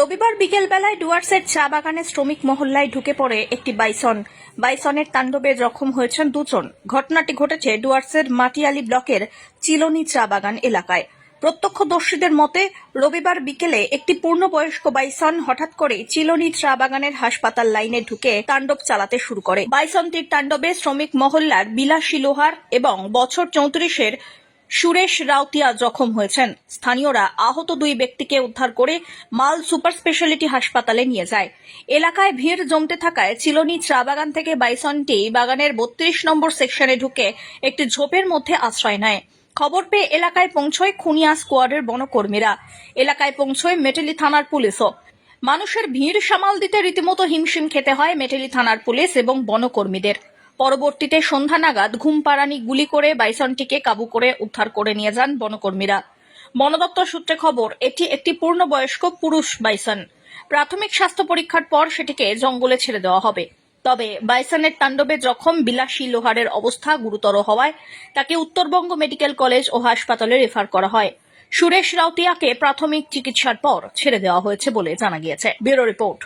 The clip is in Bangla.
রবিবার বিকেলবেলায় ডুয়ার্সের চা বাগানে শ্রমিক মহল্লায় ঢুকে পড়ে একটি বাইসন। বাইসনের তাণ্ডবে জখম হয়েছেন দুজন। ঘটনাটি ঘটেছে ডুয়ার্সের মাটিয়ালি ব্লকের চিলনি চা বাগান এলাকায়। প্রত্যক্ষদর্শীদের মতে, রবিবার বিকেলে একটি পূর্ণবয়স্ক বাইসন হঠাৎ করে চিলনি চা বাগানের হাসপাতাল লাইনে ঢুকে তাণ্ডব চালাতে শুরু করে। বাইসনটির তাণ্ডবে শ্রমিক মহল্লার বিলাসী লোহার এবং বছর চৌত্রিশের সুরেশ রাউতিয়া জখম হয়েছেন। স্থানীয়রা আহত দুই ব্যক্তিকে উদ্ধার করে মাল সুপার স্পেশালিটি হাসপাতালে নিয়ে যায়। এলাকায় ভিড় জমতে থাকায় চিলনি চা বাগান থেকে বাইসনটি বাগানের বত্রিশ নম্বর সেকশনে ঢুকে একটি ঝোপের মধ্যে আশ্রয় নেয়। খবর পেয়ে এলাকায় পৌঁছয় খুনিয়া স্কোয়াডের বনকর্মীরা। এলাকায় পৌঁছয় মেটেলি থানার পুলিশও। মানুষের ভিড় সামাল দিতে রীতিমতো হিমশিম খেতে হয় মেটেলি থানার পুলিশ এবং বনকর্মীদের। পরবর্তীতে সন্ধ্যা নাগাদ ঘুমপাড়ানি গুলি করে বাইসনটিকে কাবু করে উদ্ধার করে নিয়ে যান বনকর্মীরা। বন দপ্তর সূত্রে খবর, এটি একটি পূর্ণবয়স্ক পুরুষ বাইসন। প্রাথমিক স্বাস্থ্য পরীক্ষার পর সেটিকে জঙ্গলে ছেড়ে দেওয়া হবে। তবে বাইসনের তাণ্ডবে জখম বিলাসী লোহারের অবস্থা গুরুতর হওয়ায় তাকে উত্তরবঙ্গ মেডিকেল কলেজ ও হাসপাতালে রেফার করা হয়। সুরেশ রাউতিয়াকে প্রাথমিক চিকিৎসার পর ছেড়ে দেওয়া হয়েছে বলে জানা গিয়েছে। Bureau report.